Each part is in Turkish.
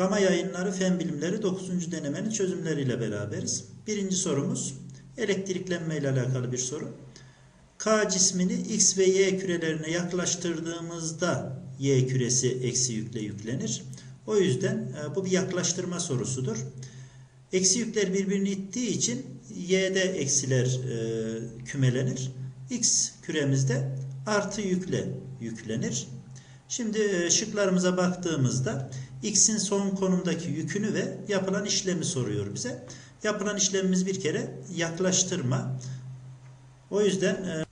Gama yayınları fen bilimleri 9. denemenin çözümleriyle beraberiz. Birinci sorumuz elektriklenme ile alakalı bir soru. K cismini X ve Y kürelerine yaklaştırdığımızda Y küresi eksi yükle yüklenir. O yüzden e, bu bir yaklaştırma sorusudur. Eksi yükler birbirini ittiği için Y'de eksiler e, kümelenir. X küremizde artı yükle yüklenir. Şimdi e, şıklarımıza baktığımızda X'in son konumdaki yükünü ve yapılan işlemi soruyor bize. Yapılan işlemimiz bir kere yaklaştırma. O yüzden e,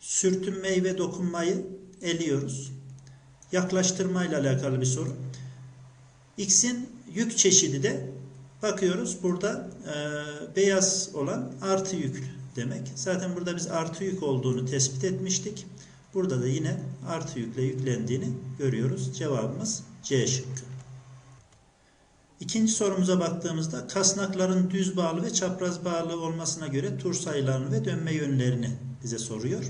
sürtünmeyi ve dokunmayı eliyoruz. Yaklaştırma ile alakalı bir soru. X'in yük çeşidi de bakıyoruz burada e, beyaz olan artı yük demek. Zaten burada biz artı yük olduğunu tespit etmiştik. Burada da yine artı yükle yüklendiğini görüyoruz. Cevabımız C şıkkı. İkinci sorumuza baktığımızda kasnakların düz bağlı ve çapraz bağlı olmasına göre tur sayılarını ve dönme yönlerini bize soruyor.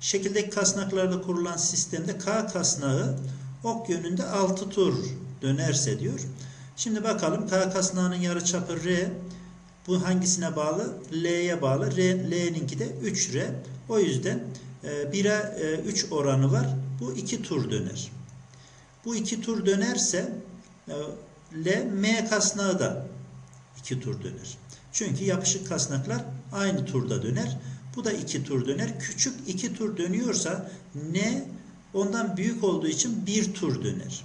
Şekildeki kasnaklarla kurulan sistemde K kasnağı ok yönünde 6 tur dönerse diyor. Şimdi bakalım K kasnağının yarıçapı R. Bu hangisine bağlı? L'ye bağlı. L'ninki de 3R. O yüzden 1'e 3 oranı var. Bu 2 tur döner. Bu 2 tur dönerse e, L, M kasnağı da 2 tur döner. Çünkü yapışık kasnaklar aynı turda döner. Bu da 2 tur döner. Küçük 2 tur dönüyorsa N ondan büyük olduğu için 1 tur döner.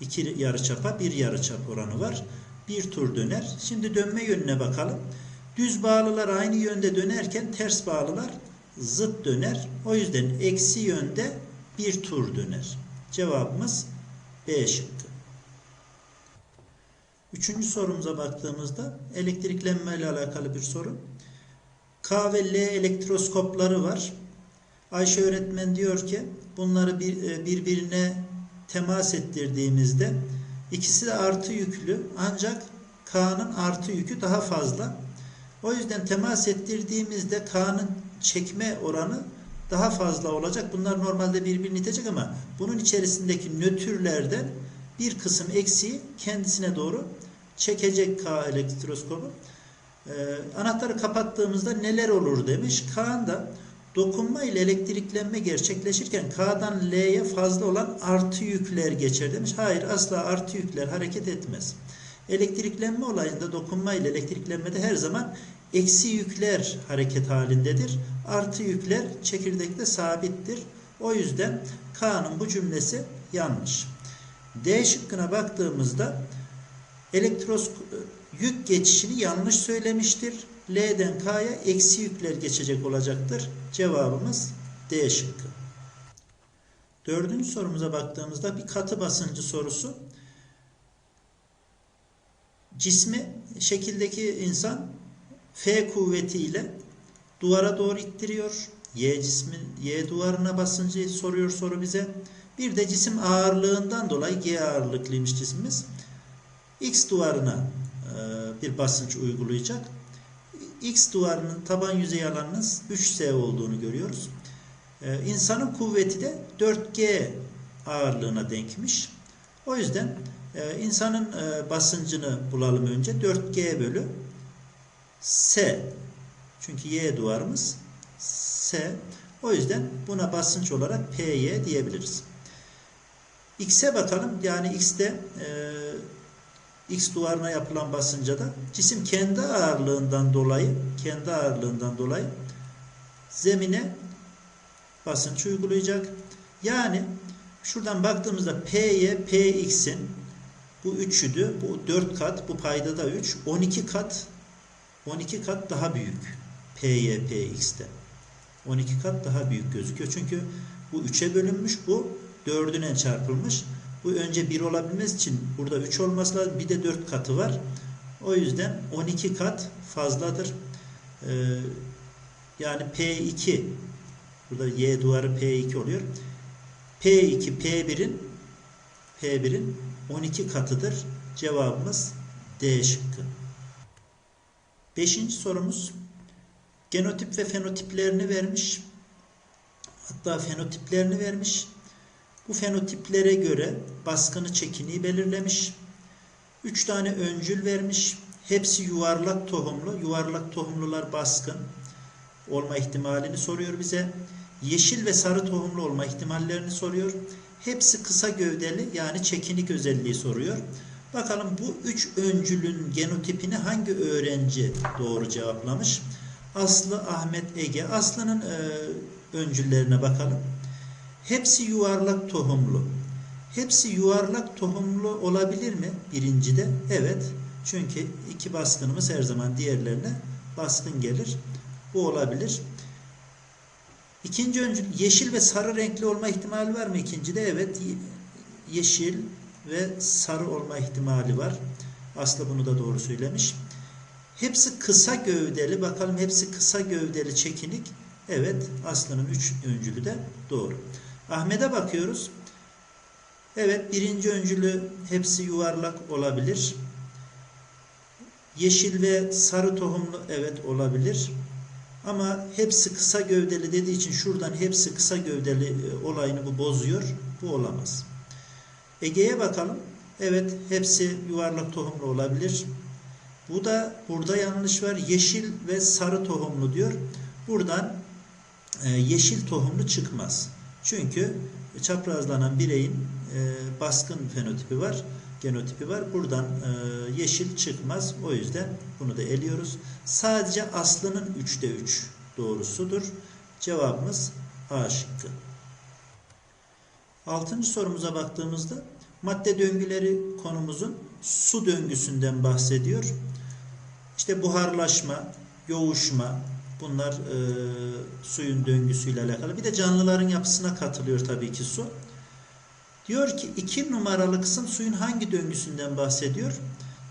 2 yarıçapa 1 yarıçap oranı var. 1 tur döner. Şimdi dönme yönüne bakalım. Düz bağlılar aynı yönde dönerken ters bağlılar zıt döner. O yüzden eksi yönde bir tur döner. Cevabımız B şıkkı. Üçüncü sorumuza baktığımızda elektriklenme ile alakalı bir soru. K ve L elektroskopları var. Ayşe öğretmen diyor ki bunları bir, e, birbirine temas ettirdiğimizde ikisi de artı yüklü ancak K'nın artı yükü daha fazla. O yüzden temas ettirdiğimizde K'nın çekme oranı daha fazla olacak. Bunlar normalde birbirini itecek ama bunun içerisindeki nötrlerden bir kısım eksiği kendisine doğru çekecek K elektroskobu. Ee, anahtarı kapattığımızda neler olur demiş. K'da dokunma ile elektriklenme gerçekleşirken K'dan L'ye fazla olan artı yükler geçer demiş. Hayır asla artı yükler hareket etmez. Elektriklenme olayında dokunma ile elektriklenmede her zaman eksi yükler hareket halindedir. Artı yükler çekirdekte sabittir. O yüzden K'nın bu cümlesi yanlış. D şıkkına baktığımızda elektros yük geçişini yanlış söylemiştir. L'den K'ya eksi yükler geçecek olacaktır. Cevabımız D şıkkı. Dördüncü sorumuza baktığımızda bir katı basıncı sorusu. Cismi şekildeki insan F kuvvetiyle duvara doğru ittiriyor. Y cismin Y duvarına basıncı soruyor soru bize. Bir de cisim ağırlığından dolayı G ağırlıklıymış cismimiz. X duvarına e, bir basınç uygulayacak. X duvarının taban yüzey alanınız 3S olduğunu görüyoruz. E, insanın kuvveti de 4G ağırlığına denkmiş. O yüzden e, insanın basıncını bulalım önce. 4G bölü S. Çünkü Y duvarımız S. O yüzden buna basınç olarak PY diyebiliriz. X'e bakalım. Yani X'te e, X duvarına yapılan basınca da cisim kendi ağırlığından dolayı kendi ağırlığından dolayı zemine basınç uygulayacak. Yani şuradan baktığımızda P'ye Px'in bu üçüdü. Bu 4 kat. Bu payda da 3. 12 kat 12 kat daha büyük. P'ye Px'te. 12 kat daha büyük gözüküyor. Çünkü bu 3'e bölünmüş. Bu 4'üne çarpılmış. Bu önce 1 olabilmesi için burada 3 olması lazım. Bir de 4 katı var. O yüzden 12 kat fazladır. Ee, yani P2 burada Y duvarı P2 oluyor. P2 P1'in P1'in 12 katıdır. Cevabımız D şıkkı. Beşinci sorumuz genotip ve fenotiplerini vermiş. Hatta fenotiplerini vermiş. Bu fenotiplere göre baskını çekini belirlemiş. Üç tane öncül vermiş. Hepsi yuvarlak tohumlu. Yuvarlak tohumlular baskın olma ihtimalini soruyor bize. Yeşil ve sarı tohumlu olma ihtimallerini soruyor. Hepsi kısa gövdeli yani çekinik özelliği soruyor. Bakalım bu üç öncülün genotipini hangi öğrenci doğru cevaplamış? Aslı Ahmet Ege. Aslı'nın e, öncüllerine bakalım. Hepsi yuvarlak tohumlu. Hepsi yuvarlak tohumlu olabilir mi? Birincide evet. Çünkü iki baskınımız her zaman diğerlerine baskın gelir. Bu olabilir. İkinci öncül yeşil ve sarı renkli olma ihtimali var mı ikincide? Evet. Yeşil ve sarı olma ihtimali var. Aslı bunu da doğru söylemiş. Hepsi kısa gövdeli. Bakalım hepsi kısa gövdeli çekinik. Evet. Aslı'nın üç öncülü de doğru. Ahmet'e bakıyoruz. Evet. Birinci öncülü hepsi yuvarlak olabilir. Yeşil ve sarı tohumlu evet olabilir. Ama hepsi kısa gövdeli dediği için şuradan hepsi kısa gövdeli e, olayını bu bozuyor. Bu olamaz. Ege'ye bakalım. Evet hepsi yuvarlak tohumlu olabilir. Bu da burada yanlış var. Yeşil ve sarı tohumlu diyor. Buradan e, yeşil tohumlu çıkmaz. Çünkü çaprazlanan bireyin e, baskın fenotipi var, genotipi var. Buradan e, yeşil çıkmaz. O yüzden bunu da eliyoruz. Sadece aslının 3'te 3 doğrusudur. Cevabımız A şıkkı. Altıncı sorumuza baktığımızda madde döngüleri konumuzun su döngüsünden bahsediyor. İşte buharlaşma, yoğuşma bunlar e, suyun döngüsüyle alakalı. Bir de canlıların yapısına katılıyor tabii ki su. Diyor ki iki numaralı kısım suyun hangi döngüsünden bahsediyor?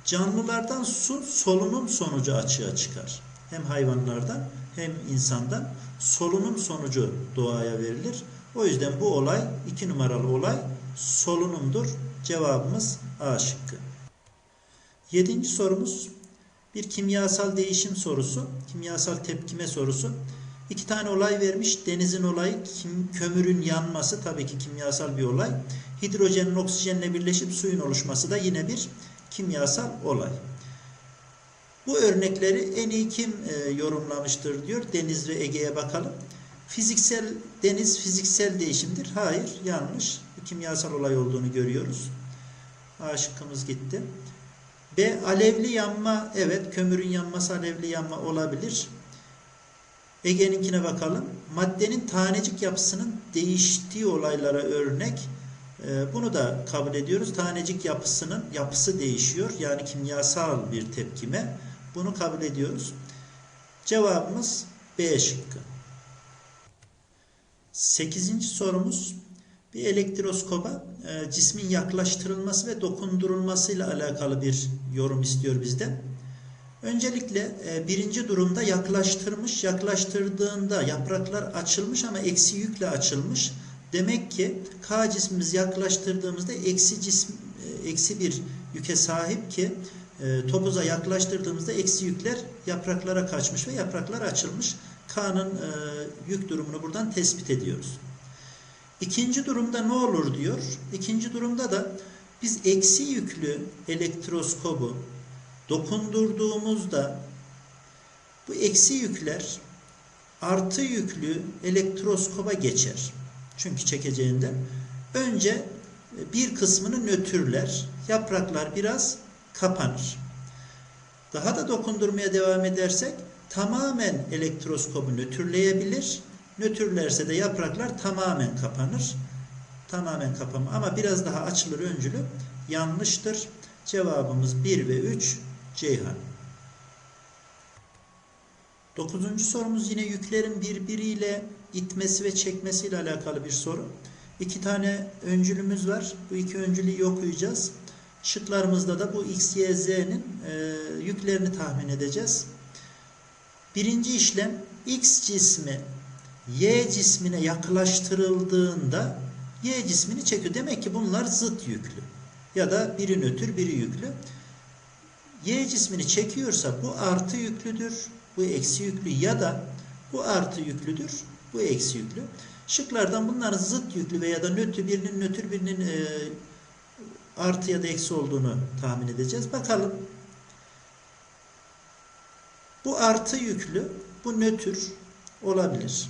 Canlılardan su solunum sonucu açığa çıkar. Hem hayvanlardan hem insandan solunum sonucu doğaya verilir. O yüzden bu olay iki numaralı olay solunumdur. Cevabımız A şıkkı. Yedinci sorumuz bir kimyasal değişim sorusu. Kimyasal tepkime sorusu. İki tane olay vermiş. Denizin olayı kim, kömürün yanması tabii ki kimyasal bir olay. Hidrojenin oksijenle birleşip suyun oluşması da yine bir kimyasal olay. Bu örnekleri en iyi kim e, yorumlamıştır diyor. Deniz ve Ege'ye bakalım. Fiziksel deniz fiziksel değişimdir. Hayır, yanlış. Kimyasal olay olduğunu görüyoruz. A şıkkımız gitti. B alevli yanma evet kömürün yanması alevli yanma olabilir. Ege'ninkine bakalım. Maddenin tanecik yapısının değiştiği olaylara örnek. Ee, bunu da kabul ediyoruz. Tanecik yapısının yapısı değişiyor. Yani kimyasal bir tepkime. Bunu kabul ediyoruz. Cevabımız B şıkkı. Sekizinci sorumuz bir elektroskoba e, cismin yaklaştırılması ve dokundurulması ile alakalı bir yorum istiyor bizden. Öncelikle e, birinci durumda yaklaştırmış, yaklaştırdığında yapraklar açılmış ama eksi yükle açılmış. Demek ki K cismimizi yaklaştırdığımızda eksi cism, e, eksi bir yüke sahip ki e, topuza yaklaştırdığımızda eksi yükler yapraklara kaçmış ve yapraklar açılmış. K'nın e, yük durumunu buradan tespit ediyoruz. İkinci durumda ne olur diyor. İkinci durumda da biz eksi yüklü elektroskobu dokundurduğumuzda bu eksi yükler artı yüklü elektroskoba geçer. Çünkü çekeceğinden. Önce bir kısmını nötrler. Yapraklar biraz kapanır. Daha da dokundurmaya devam edersek tamamen elektroskobu nötrleyebilir. Nötrlerse de yapraklar tamamen kapanır. Tamamen kapanma ama biraz daha açılır öncülü yanlıştır. Cevabımız 1 ve 3 Ceyhan. Dokuzuncu sorumuz yine yüklerin birbiriyle itmesi ve çekmesiyle alakalı bir soru. İki tane öncülümüz var. Bu iki öncülü okuyacağız. Şıklarımızda da bu x, y, z'nin e, yüklerini tahmin edeceğiz. Birinci işlem x cismi y cismine yaklaştırıldığında y cismini çekiyor. Demek ki bunlar zıt yüklü. Ya da biri nötr, biri yüklü. Y cismini çekiyorsa bu artı yüklüdür, bu eksi yüklü ya da bu artı yüklüdür, bu eksi yüklü. Şıklardan bunların zıt yüklü veya da nötr birinin nötr birinin e, artı ya da eksi olduğunu tahmin edeceğiz. Bakalım. Bu artı yüklü, bu nötr olabilir.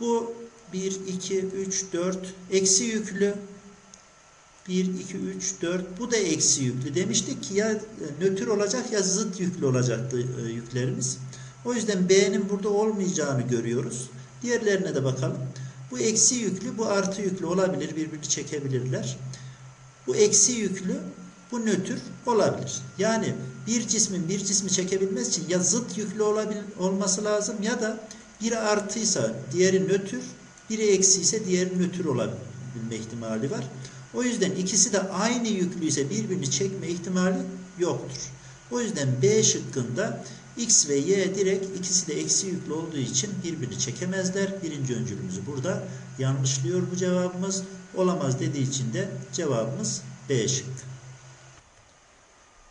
Bu 1, 2, 3, 4 eksi yüklü 1, 2, 3, 4 bu da eksi yüklü. Demiştik ki ya nötr olacak ya zıt yüklü olacaktı e, yüklerimiz. O yüzden B'nin burada olmayacağını görüyoruz. Diğerlerine de bakalım. Bu eksi yüklü, bu artı yüklü olabilir. Birbirini çekebilirler. Bu eksi yüklü, bu nötr olabilir. Yani bir cismin bir cismi çekebilmesi için ya zıt yüklü olması lazım ya da biri artıysa diğeri nötr, biri eksi ise diğeri nötr olabilme ihtimali var. O yüzden ikisi de aynı yüklüyse birbirini çekme ihtimali yoktur. O yüzden B şıkkında X ve Y direkt ikisi de eksi yüklü olduğu için birbirini çekemezler. Birinci öncülümüzü burada yanlışlıyor bu cevabımız. Olamaz dediği için de cevabımız B şıkkı.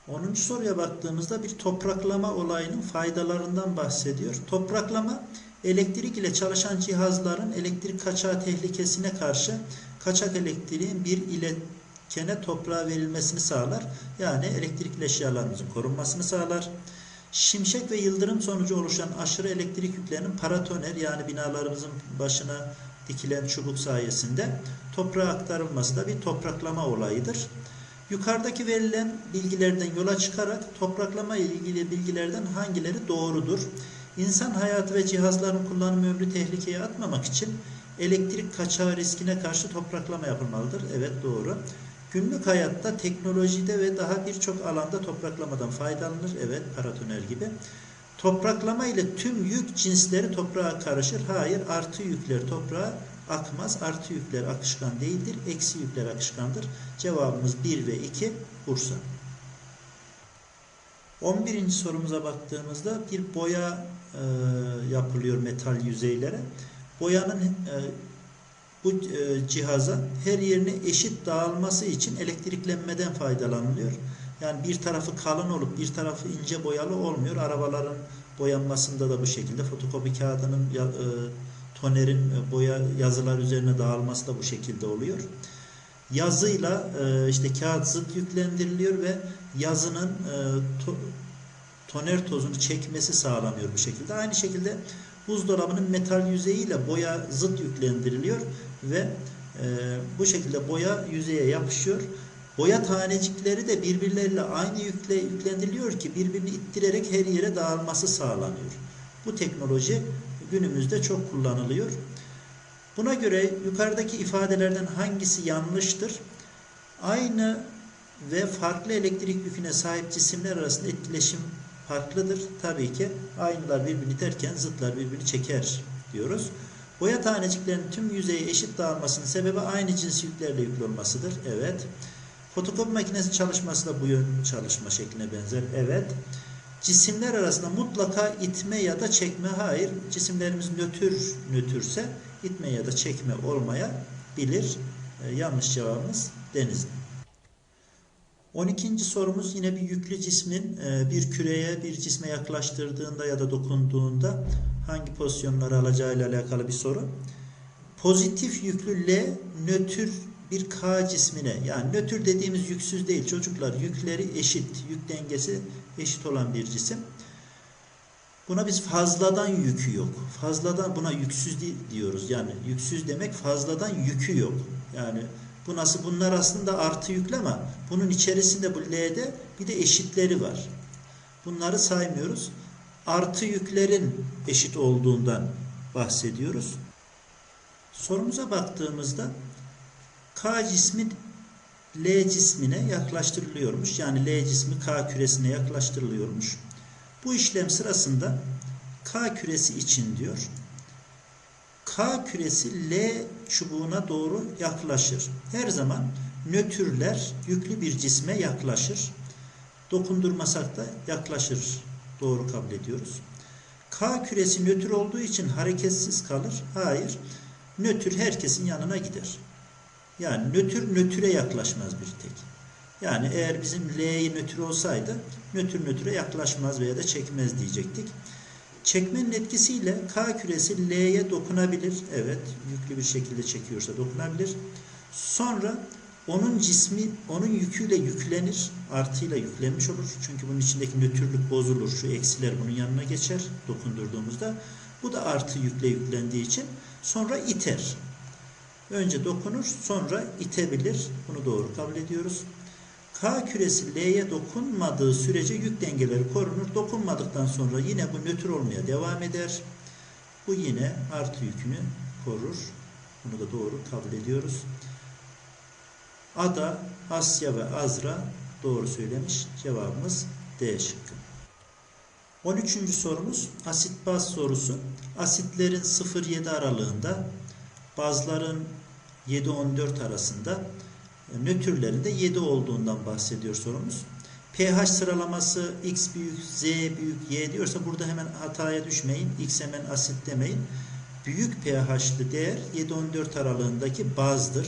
10. soruya baktığımızda bir topraklama olayının faydalarından bahsediyor. Topraklama elektrik ile çalışan cihazların elektrik kaçağı tehlikesine karşı kaçak elektriğin bir iletkene toprağa verilmesini sağlar. Yani elektrikli eşyalarımızın korunmasını sağlar. Şimşek ve yıldırım sonucu oluşan aşırı elektrik yüklerinin paratoner yani binalarımızın başına dikilen çubuk sayesinde toprağa aktarılması da bir topraklama olayıdır. Yukarıdaki verilen bilgilerden yola çıkarak topraklama ile ilgili bilgilerden hangileri doğrudur? İnsan hayatı ve cihazların kullanım ömrü tehlikeye atmamak için elektrik kaçağı riskine karşı topraklama yapılmalıdır. Evet doğru. Günlük hayatta teknolojide ve daha birçok alanda topraklamadan faydalanır. Evet paratoner gibi. Topraklama ile tüm yük cinsleri toprağa karışır. Hayır artı yükler toprağa akmaz. Artı yükler akışkan değildir. Eksi yükler akışkandır. Cevabımız 1 ve 2 Bursa. 11. sorumuza baktığımızda bir boya e, yapılıyor metal yüzeylere. Boyanın e, bu e, cihaza her yerine eşit dağılması için elektriklenmeden faydalanılıyor. Yani bir tarafı kalın olup bir tarafı ince boyalı olmuyor. Arabaların boyanmasında da bu şekilde. Fotokopi kağıdının tonerin boya yazılar üzerine dağılması da bu şekilde oluyor. Yazıyla işte kağıt zıt yüklendiriliyor ve yazının toner tozunu çekmesi sağlanıyor bu şekilde. Aynı şekilde buzdolabının metal yüzeyiyle boya zıt yüklendiriliyor ve e, bu şekilde boya yüzeye yapışıyor. Boya tanecikleri de birbirleriyle aynı yükle yüklendiriliyor ki birbirini ittirerek her yere dağılması sağlanıyor. Bu teknoloji günümüzde çok kullanılıyor. Buna göre yukarıdaki ifadelerden hangisi yanlıştır? Aynı ve farklı elektrik yüküne sahip cisimler arasında etkileşim farklıdır. Tabii ki aynılar birbirini iterken zıtlar birbirini çeker diyoruz. Boya taneciklerinin tüm yüzeye eşit dağılmasının sebebi aynı cins yüklerle yüklü olmasıdır. Evet. Fotokopi makinesi çalışması da bu yön çalışma şekline benzer. Evet. Cisimler arasında mutlaka itme ya da çekme hayır. Cisimlerimiz nötr nötrse itme ya da çekme olmayabilir. Ee, yanlış cevabımız Denizli. 12. sorumuz yine bir yüklü cismin e, bir küreye bir cisme yaklaştırdığında ya da dokunduğunda hangi pozisyonları alacağıyla alakalı bir soru. Pozitif yüklü L nötr bir K cismine yani nötr dediğimiz yüksüz değil çocuklar yükleri eşit yük dengesi eşit olan bir cisim. Buna biz fazladan yükü yok. Fazladan buna yüksüz diyoruz. Yani yüksüz demek fazladan yükü yok. Yani bu nasıl? Bunlar aslında artı yüklü ama bunun içerisinde bu L'de bir de eşitleri var. Bunları saymıyoruz. Artı yüklerin eşit olduğundan bahsediyoruz. Sorumuza baktığımızda K cismi L cismine yaklaştırılıyormuş. Yani L cismi K küresine yaklaştırılıyormuş. Bu işlem sırasında K küresi için diyor. K küresi L çubuğuna doğru yaklaşır. Her zaman nötrler yüklü bir cisme yaklaşır. Dokundurmasak da yaklaşır. Doğru kabul ediyoruz. K küresi nötr olduğu için hareketsiz kalır. Hayır. Nötr herkesin yanına gider. Yani nötr nötre yaklaşmaz bir tek. Yani eğer bizim L'yi nötr olsaydı nötr nötre yaklaşmaz veya da çekmez diyecektik. Çekmenin etkisiyle K küresi L'ye dokunabilir. Evet, yüklü bir şekilde çekiyorsa dokunabilir. Sonra onun cismi onun yüküyle yüklenir, artıyla yüklenmiş olur. Çünkü bunun içindeki nötrlük bozulur. Şu eksiler bunun yanına geçer dokundurduğumuzda. Bu da artı yükle yüklendiği için sonra iter. Önce dokunur, sonra itebilir. Bunu doğru kabul ediyoruz. K küresi L'ye dokunmadığı sürece yük dengeleri korunur. Dokunmadıktan sonra yine bu nötr olmaya devam eder. Bu yine artı yükünü korur. Bunu da doğru kabul ediyoruz. Ada, Asya ve Azra doğru söylemiş. Cevabımız D şıkkı. 13. sorumuz asit baz sorusu. Asitlerin 0-7 aralığında, bazların 7-14 arasında, nötrlerin de 7 olduğundan bahsediyor sorumuz. pH sıralaması x büyük, z büyük, y diyorsa burada hemen hataya düşmeyin. x hemen asit demeyin. Büyük pH'lı değer 7-14 aralığındaki bazdır.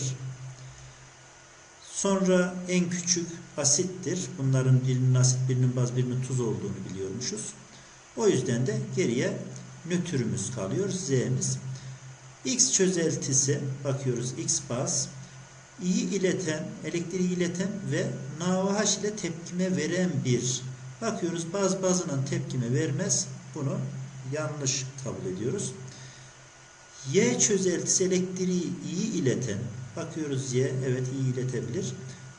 Sonra en küçük asittir. Bunların birinin asit, birinin baz, birinin tuz olduğunu biliyormuşuz. O yüzden de geriye nötrümüz kalıyor. Z'miz. X çözeltisi bakıyoruz X baz iyi ileten, elektriği ileten ve NaOH ile tepkime veren bir. Bakıyoruz baz bazının tepkime vermez. Bunu yanlış kabul ediyoruz. Y çözeltisi elektriği iyi ileten. Bakıyoruz Y evet iyi iletebilir.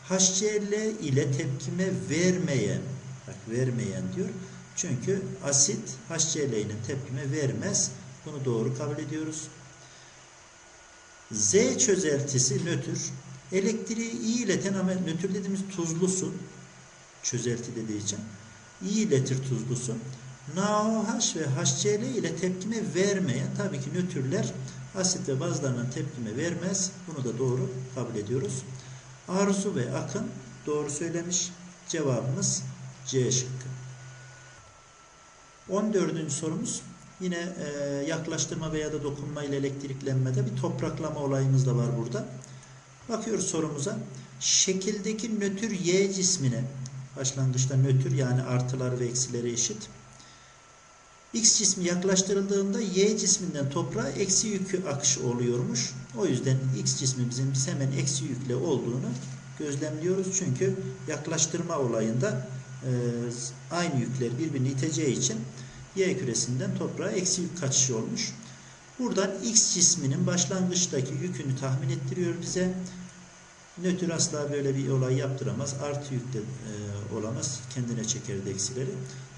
HCl ile tepkime vermeyen. Bak vermeyen diyor. Çünkü asit HCl'nin tepkime vermez. Bunu doğru kabul ediyoruz. Z çözeltisi nötr. Elektriği iyi ileten ama nötr dediğimiz tuzlu su. Çözelti dediği için. iyi iletir tuzlu su. NaOH ve HCl ile tepkime vermeyen tabii ki nötrler asit ve bazlarının tepkime vermez. Bunu da doğru kabul ediyoruz. Arzu ve akın doğru söylemiş. Cevabımız C şıkkı. 14. sorumuz yine e, yaklaştırma veya da dokunma ile elektriklenmede bir topraklama olayımız da var burada. Bakıyoruz sorumuza. Şekildeki nötr Y cismine başlangıçta nötr yani artılar ve eksileri eşit. X cismi yaklaştırıldığında Y cisminden toprağa eksi yükü akış oluyormuş. O yüzden X cismimizin biz hemen eksi yükle olduğunu gözlemliyoruz. Çünkü yaklaştırma olayında e, aynı yükler birbirini iteceği için Y küresinden toprağa eksi yük kaçışı olmuş. Buradan X cisminin başlangıçtaki yükünü tahmin ettiriyor bize. Nötr asla böyle bir olay yaptıramaz. Artı yükte e, olamaz. Kendine çeker de eksileri.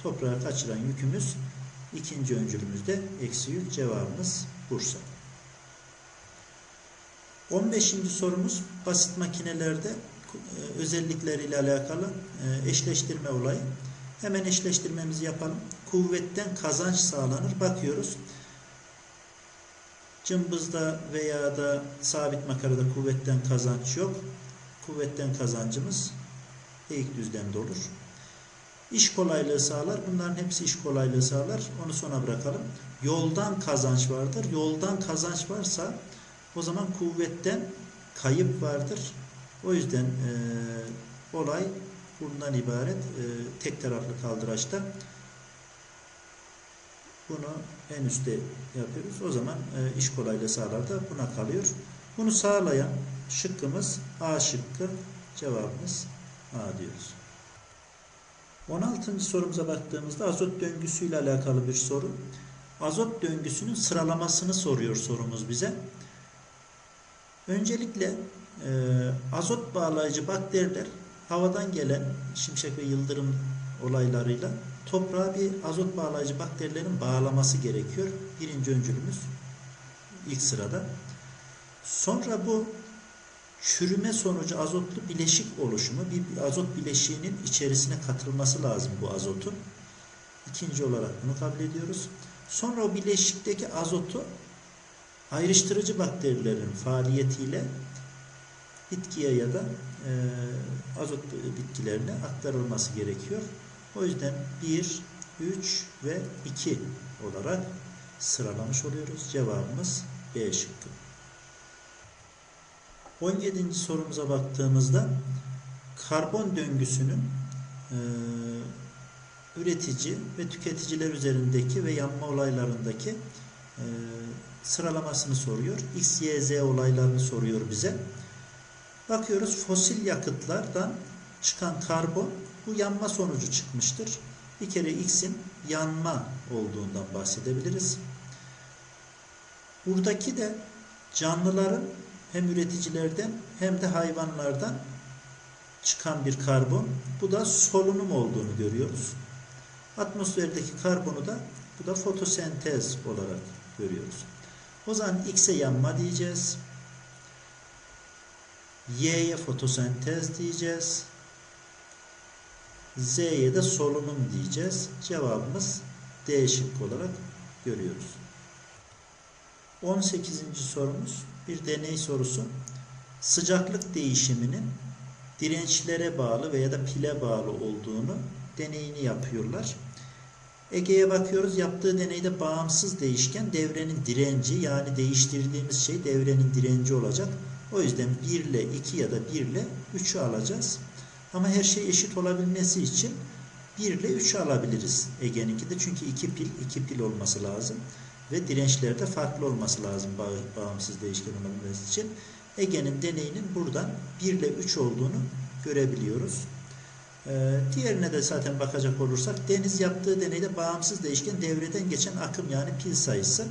Toprağa kaçıran yükümüz ikinci öncülümüzde eksi yük cevabımız Bursa. 15. sorumuz basit makinelerde e, özellikleriyle alakalı e, eşleştirme olayı. Hemen eşleştirmemizi yapalım. Kuvvetten kazanç sağlanır. Bakıyoruz. Cımbızda veya da sabit makarada kuvvetten kazanç yok. Kuvvetten kazancımız eğik düzlemde olur. İş kolaylığı sağlar. Bunların hepsi iş kolaylığı sağlar. Onu sona bırakalım. Yoldan kazanç vardır. Yoldan kazanç varsa o zaman kuvvetten kayıp vardır. O yüzden e, olay bundan ibaret. E, tek taraflı kaldıraçta bunu en üstte yapıyoruz. O zaman e, iş kolaylığı sağlar da buna kalıyor. Bunu sağlayan şıkkımız A şıkkı. Cevabımız A diyoruz. 16. sorumuza baktığımızda azot döngüsüyle alakalı bir soru. Azot döngüsünün sıralamasını soruyor sorumuz bize. Öncelikle e, azot bağlayıcı bakteriler havadan gelen şimşek ve yıldırım olaylarıyla toprağa bir azot bağlayıcı bakterilerin bağlaması gerekiyor. Birinci öncülümüz ilk sırada. Sonra bu çürüme sonucu azotlu bileşik oluşumu bir azot bileşiğinin içerisine katılması lazım bu azotun. İkinci olarak bunu kabul ediyoruz. Sonra o bileşikteki azotu ayrıştırıcı bakterilerin faaliyetiyle bitkiye ya da e, azot bitkilerine aktarılması gerekiyor. O yüzden 1, 3 ve 2 olarak sıralamış oluyoruz. Cevabımız B şıkkı. 17. sorumuza baktığımızda karbon döngüsünün e, üretici ve tüketiciler üzerindeki ve yanma olaylarındaki e, sıralamasını soruyor. X, Y, Z olaylarını soruyor bize. Bakıyoruz fosil yakıtlardan çıkan karbon bu yanma sonucu çıkmıştır. Bir kere X'in yanma olduğundan bahsedebiliriz. Buradaki de canlıların hem üreticilerden hem de hayvanlardan çıkan bir karbon. Bu da solunum olduğunu görüyoruz. Atmosferdeki karbonu da bu da fotosentez olarak görüyoruz. O zaman X'e yanma diyeceğiz. Y'ye fotosentez diyeceğiz. Z'ye de solunum diyeceğiz. Cevabımız D şıkkı olarak görüyoruz. 18. sorumuz bir deney sorusu. Sıcaklık değişiminin dirençlere bağlı veya da pile bağlı olduğunu deneyini yapıyorlar. Ege'ye bakıyoruz. Yaptığı deneyde bağımsız değişken devrenin direnci yani değiştirdiğimiz şey devrenin direnci olacak. O yüzden 1 ile 2 ya da 1 ile 3'ü alacağız. Ama her şey eşit olabilmesi için 1 ile 3'ü alabiliriz Ege'ninki de. Çünkü 2 pil 2 pil olması lazım. Ve dirençleri de farklı olması lazım bağ- bağımsız değişken olabilmesi için. Ege'nin deneyinin buradan 1 ile 3 olduğunu görebiliyoruz. Ee, diğerine de zaten bakacak olursak Deniz yaptığı deneyde bağımsız değişken devreden geçen akım yani pil sayısı.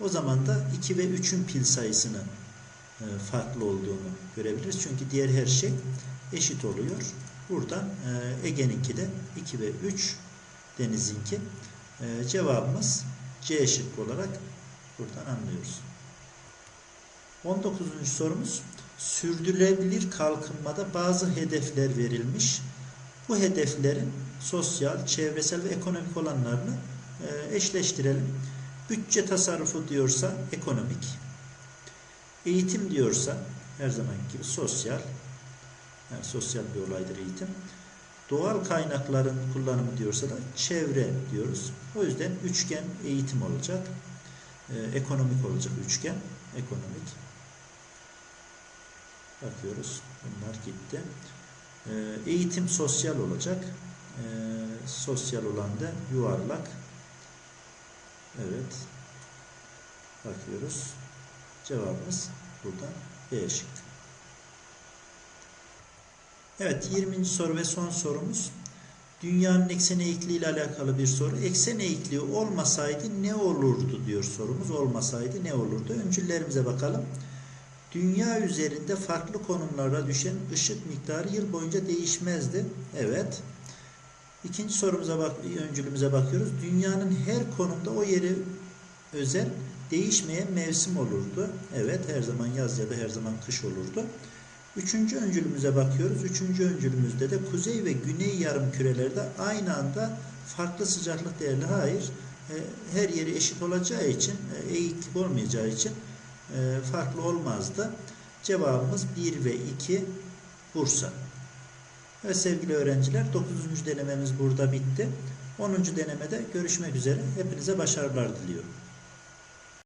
O zaman da 2 ve 3'ün pil sayısını e, farklı olduğunu görebiliriz. Çünkü diğer her şey eşit oluyor. Buradan e, Ege'ninki de 2 ve 3 Deniz'inki. E, cevabımız C şıkkı olarak buradan anlıyoruz. 19. sorumuz sürdürülebilir kalkınmada bazı hedefler verilmiş. Bu hedeflerin sosyal, çevresel ve ekonomik olanlarını e, eşleştirelim. Bütçe tasarrufu diyorsa ekonomik, eğitim diyorsa her zaman gibi sosyal, yani sosyal bir olaydır eğitim. Doğal kaynakların kullanımı diyorsa da çevre diyoruz. O yüzden üçgen eğitim olacak. E, ekonomik olacak üçgen. Ekonomik. Bakıyoruz. Bunlar gitti. E, eğitim sosyal olacak. E, sosyal olan da yuvarlak. Evet. Bakıyoruz. Cevabımız buradan B şıkkı. Evet 20. soru ve son sorumuz. Dünyanın eksen eğikliği ile alakalı bir soru. Eksen eğikliği olmasaydı ne olurdu diyor sorumuz. Olmasaydı ne olurdu? Öncüllerimize bakalım. Dünya üzerinde farklı konumlara düşen ışık miktarı yıl boyunca değişmezdi. Evet. İkinci sorumuza bak, öncülümüze bakıyoruz. Dünyanın her konumda o yeri özel değişmeyen mevsim olurdu. Evet, her zaman yaz ya da her zaman kış olurdu. Üçüncü öncülümüze bakıyoruz. Üçüncü öncülümüzde de kuzey ve güney yarım kürelerde aynı anda farklı sıcaklık değerli. Hayır. e, Her yeri eşit olacağı için, e, eğiklik olmayacağı için e, farklı olmazdı. Cevabımız 1 ve 2 Bursa. Evet sevgili öğrenciler 9. denememiz burada bitti. 10. denemede görüşmek üzere. Hepinize başarılar diliyorum.